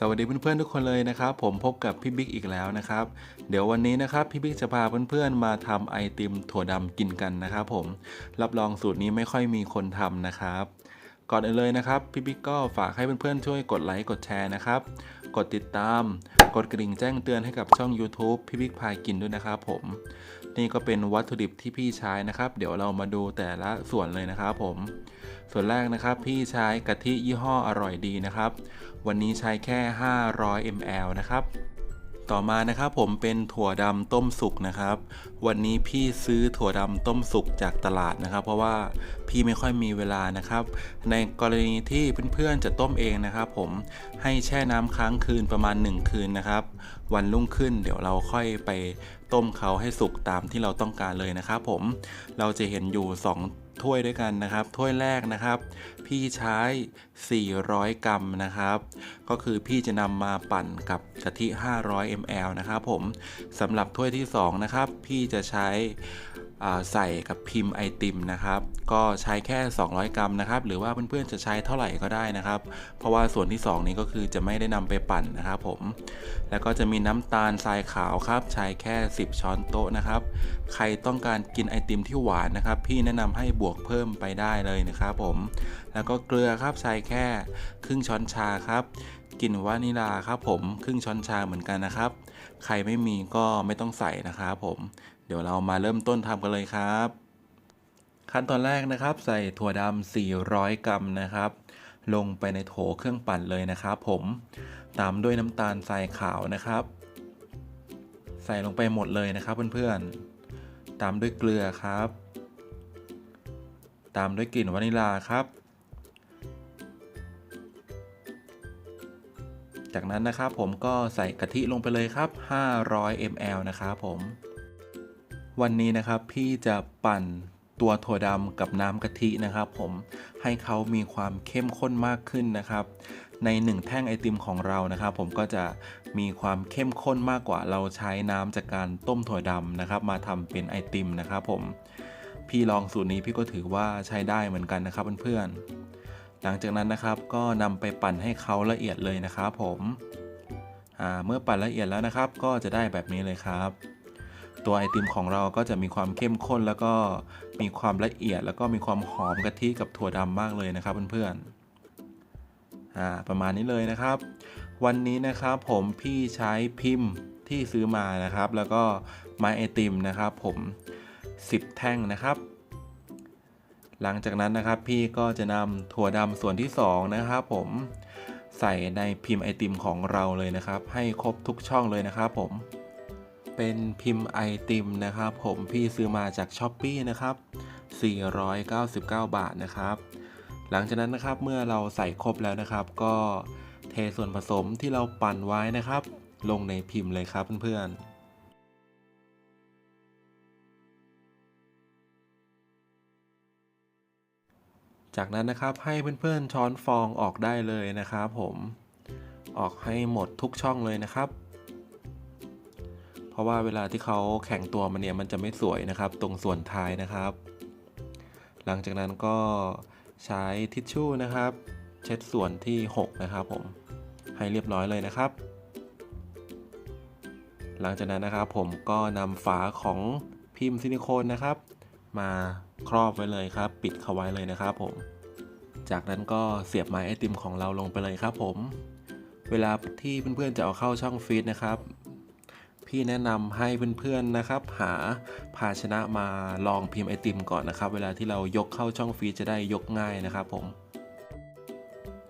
สวัสดีเพื่อนๆทุกคนเลยนะครับ ผมพบกับพี่บิ๊กอีกแล้วนะครับ เดี๋ยววันนี้นะครับพี่บิ๊กจะพาเพื่อนๆมาทำไอติมถั่วดำกินกันนะครับผมรับรองสูตรนี้ไม่ค่อยมีคนทำนะครับ ก่อนอื่นเลยนะครับพี่บิ๊กก็ฝากให้เพื่อนๆช่วยกดไลค์กดแชร์นะครับ กดติดตาม กดกระดิ่งแจ้งเตือนให้กับช่อง YouTube พี่บิ๊กพายกินด้วยนะครับผม นี่ก็เป็นวัตถุดิบที่พี่ใช้นะครับ เดี๋ยวเรามาดูแต่ละส่วนเลยนะครับผมส่วนแรกนะครับพี่ใช้กะทิยี่ห้ออร่อยดีนะครับ วันนี้ใช้แค่ 500 ml นะครับ ต่อมานะครับผมเป็นถั่วดำต้มสุกนะครับ วันนี้พี่ซื้อถั่วดำต้มสุกจากตลาดนะครับ เพราะว่าพี่ไม่ค่อยมีเวลานะครับ ในกรณีที่เพื่อนๆจะต้มเองนะครับ ผมให้แช่น้ำค้างคืนประมาณ 1 คืนนะครับ วันรุ่งขึ้นเดี๋ยวเราค่อยไปต้มเขาให้สุกตามที่เราต้องการเลยนะครับ ผมเราจะเห็นอยู่ 2 ถ้วยด้วยกันนะครับ ถ้วยแรกนะครับ พี่ใช้ 400 กรัมนะครับ ก็คือพี่จะนำมาปั่นกับกะทิ 500 ml นะครับผมสำหรับถ้วยที่2นะครับ พี่จะใช้ใส่กับพิมพ์ไอติมนะครับ ก็ใช้แค่ 200 กรัมนะครับ หรือว่าเพื่อนๆจะใช้เท่าไหร่ก็ได้นะครับ เพราะว่าส่วนที่ 2 นี้ก็คือจะไม่ได้นำไปปั่นนะครับผม แล้วก็จะมีน้ำตาลทรายขาวครับ ใช้แค่ 10 ช้อนโต๊ะนะครับ ใครต้องการกินไอติมที่หวานนะครับ พี่แนะนำให้บวกเพิ่มไปได้เลยนะครับผม แล้วก็เกลือครับใช้แค่ครึ่งช้อนชาครับกลิ่นวานิลาครับผมครึ่งช้อนชาเหมือนกันนะครับ ใครไม่มีก็ไม่ต้องใส่นะครับผม เดี๋ยวเรามาเริ่มต้นทำกันเลยครับ ขั้นตอนแรกนะครับ ใส่ถั่วดำ400 กรัมนะครับ ลงไปในโถเครื่องปั่นเลยนะครับผมตามด้วยน้ำตาลทรายขาวนะครับ ใส่ลงไปหมดเลยนะครับเพื่อนๆ ตามด้วยเกลือครับ ตามด้วยกลิ่นวานิลาครับ จากนั้นนะครับผมก็ใส่กะทิลงไปเลยครับ 500 ml นะครับผม วันนี้นะครับพี่จะปั่นตัวถั่วดำกับน้ำกะทินะครับผมให้เขามีความเข้มข้นมากขึ้นนะครับ ในหนึ่งแท่งไอติมของเรานะครับ ผมก็จะมีความเข้มข้นมากกว่าเราใช้น้ำจากการต้มถั่วดำนะครับ มาทำเป็นไอติมนะครับ ผมพี่ลองสูตรนี้พี่ก็ถือว่าใช้ได้เหมือนกันนะครับเพื่อนๆหลังจากนั้นนะครับก็นำไปปั่นให้เขาละเอียดเลยนะครับผมเมื่อปั่นละเอียดแล้วนะครับ ก็จะได้แบบนี้เลยครับ ตัวไอติมของเราก็จะมีความเข้มข้น แล้วก็มีความละเอียด แล้วก็มีความหอมกะทิกับถั่วดำมากเลยนะครับเพื่อนๆอ่าประมาณนี้เลยนะครับ วันนี้นะครับผมพี่ใช้พิมพ์ที่ซื้อมานะครับ แล้วก็ไม้ไอติมนะครับ ผม 10 แท่งนะครับ หลังจากนั้นนะครับพี่ก็จะนำถั่วดำส่วนที่ 2 นะครับ ผมใส่ในพิมพ์ไอติมของเราเลยนะครับ ให้ครบทุกช่องเลยนะครับผม เป็นพิมพ์ไอติมนะครับ ผมพี่ซื้อมาจากช้อปปีนะครับ 499 บาทนะครับ หลังจากนั้นนะครับเมื่อเราใส่ครบแล้วนะครับ ก็เทส่วนผสมที่เราปั่นไว้นะครับ ลงในพิมพ์เลยครับเพื่อนๆจากนั้นนะครับให้เพื่อนๆช้อนฟองออกได้เลยนะครับผมออกให้หมดทุกช่องเลยนะครับ เพราะว่าเวลาที่เขาแข็งตัวมันเนี่ยมันจะไม่สวยนะครับ ตรงส่วนท้ายนะครับ หลังจากนั้นก็ใช้ทิชชู่นะครับ เช็ดส่วนที่ 6 นะครับผมให้เรียบร้อยเลยนะครับ หลังจากนั้นนะครับผมก็นำฝาของพิมพ์ซิลิโคนนะครับ มาครอบไว้เลยครับ ปิดเข้าไว้เลยนะครับผม จากนั้นก็เสียบไม้ไอติมของเราลงไปเลยครับผม เวลาที่เพื่อนๆจะเอาเข้าช่องฟีดนะครับ พี่แนะนำให้เพื่อนๆนะครับ หาภาชนะมาลองพิมพ์ไอติมก่อนนะครับ เวลาที่เรายกเข้าช่องฟรีจะได้ยกง่ายนะครับผม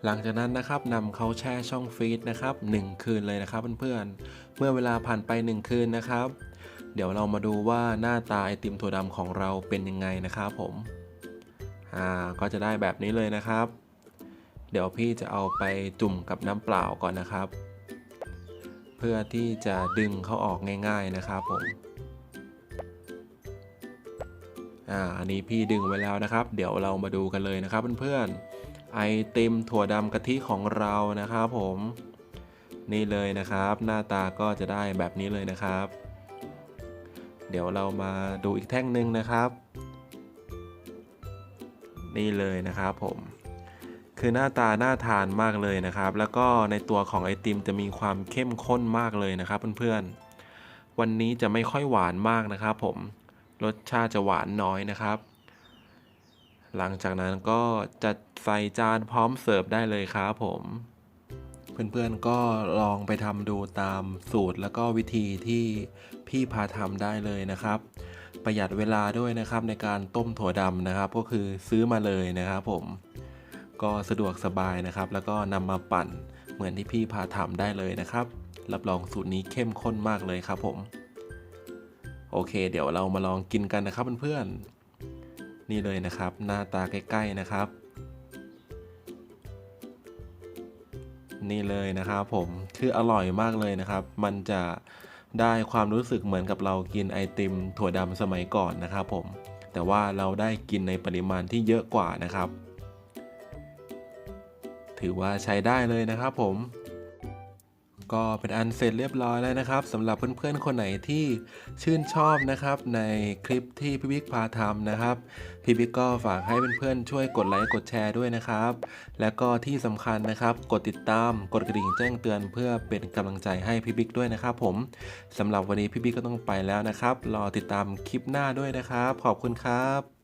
หลังจากนั้นนะครับนำเขาแช่ช่องฟรีนะครับ 1 คืนเลยนะครับเพื่อนๆ เมื่อเวลาผ่านไป 1 คืนนะครับ เดี๋ยวเรามาดูว่าหน้าตาไอติมถั่วดำของเราเป็นยังไงนะครับผมอ่าก็จะได้แบบนี้เลยนะครับ เดี๋ยวพี่จะเอาไปจุ่มกับน้ำเปล่าก่อนนะครับ เพื่อที่จะดึงเขาออกง่าย ๆนะครับผมอ่าอันนี้พี่ดึงไว้แล้วนะครับ เดี๋ยวเรามาดูกันเลยนะครับเพื่อนๆไอติมถั่วดำกะทิของเรานะครับผมนี่เลยนะครับ หน้าตาก็จะได้แบบนี้เลยนะครับ เดี๋ยวเรามาดูอีกแท่งหนึ่งนะครับ นี่เลยนะครับผม คือหน้าตาน่าทานมากเลยนะครับ แล้วก็ในตัวของไอติมจะมีความเข้มข้นมากเลยนะครับเพื่อนๆ วันนี้จะไม่ค่อยหวานมากนะครับ ผมรสชาติจะหวานน้อยนะครับ หลังจากนั้นก็จะใส่จานพร้อมเสิร์ฟได้เลยครับผม เพื่อนๆก็ลองไปทำดูตามสูตรแล้วก็วิธีที่พี่พาทำได้เลยนะครับ ประหยัดเวลาด้วยนะครับในการต้มถั่วดำนะครับ ก็คือซื้อมาเลยนะครับผม ก็สะดวกสบายนะครับ แล้วก็นำมาปั่นเหมือนที่พี่พาทำได้เลยนะครับ รับรองสูตรนี้เข้มข้นมากเลยครับผม โอเค เดี๋ยวเรามาลองกินกันนะครับเพื่อนๆ นี่เลยนะครับ หน้าตาใกล้ ๆนะครับ นี่เลยนะครับผมคืออร่อยมากเลยนะครับ มันจะได้ความรู้สึกเหมือนกับเรากินไอติม ถั่วดำสมัยก่อนนะครับผม แต่ว่าเราได้กินในปริมาณที่เยอะกว่านะครับ ถือว่าใช้ได้เลยนะครับผมก็เป็นอันเสร็จเรียบร้อยแล้วนะครับสำหรับเพื่อนๆคนไหนที่ชื่นชอบนะครับในคลิปที่พี่บิ๊กพาทำนะครับพี่บิ๊กก็ฝากให้เพื่อนๆช่วยกดไลค์กดแชร์ด้วยนะครับ และก็ที่สำคัญนะครับ กดติดตามกดกระดิ่งแจ้งเตือนเพื่อเป็นกำลังใจให้พี่บิ๊กด้วยนะครับ ผมสำหรับวันนี้พี่บิ๊กก็ต้องไปแล้วนะครับ รอติดตามคลิปหน้าด้วยนะครับ ขอบคุณครับ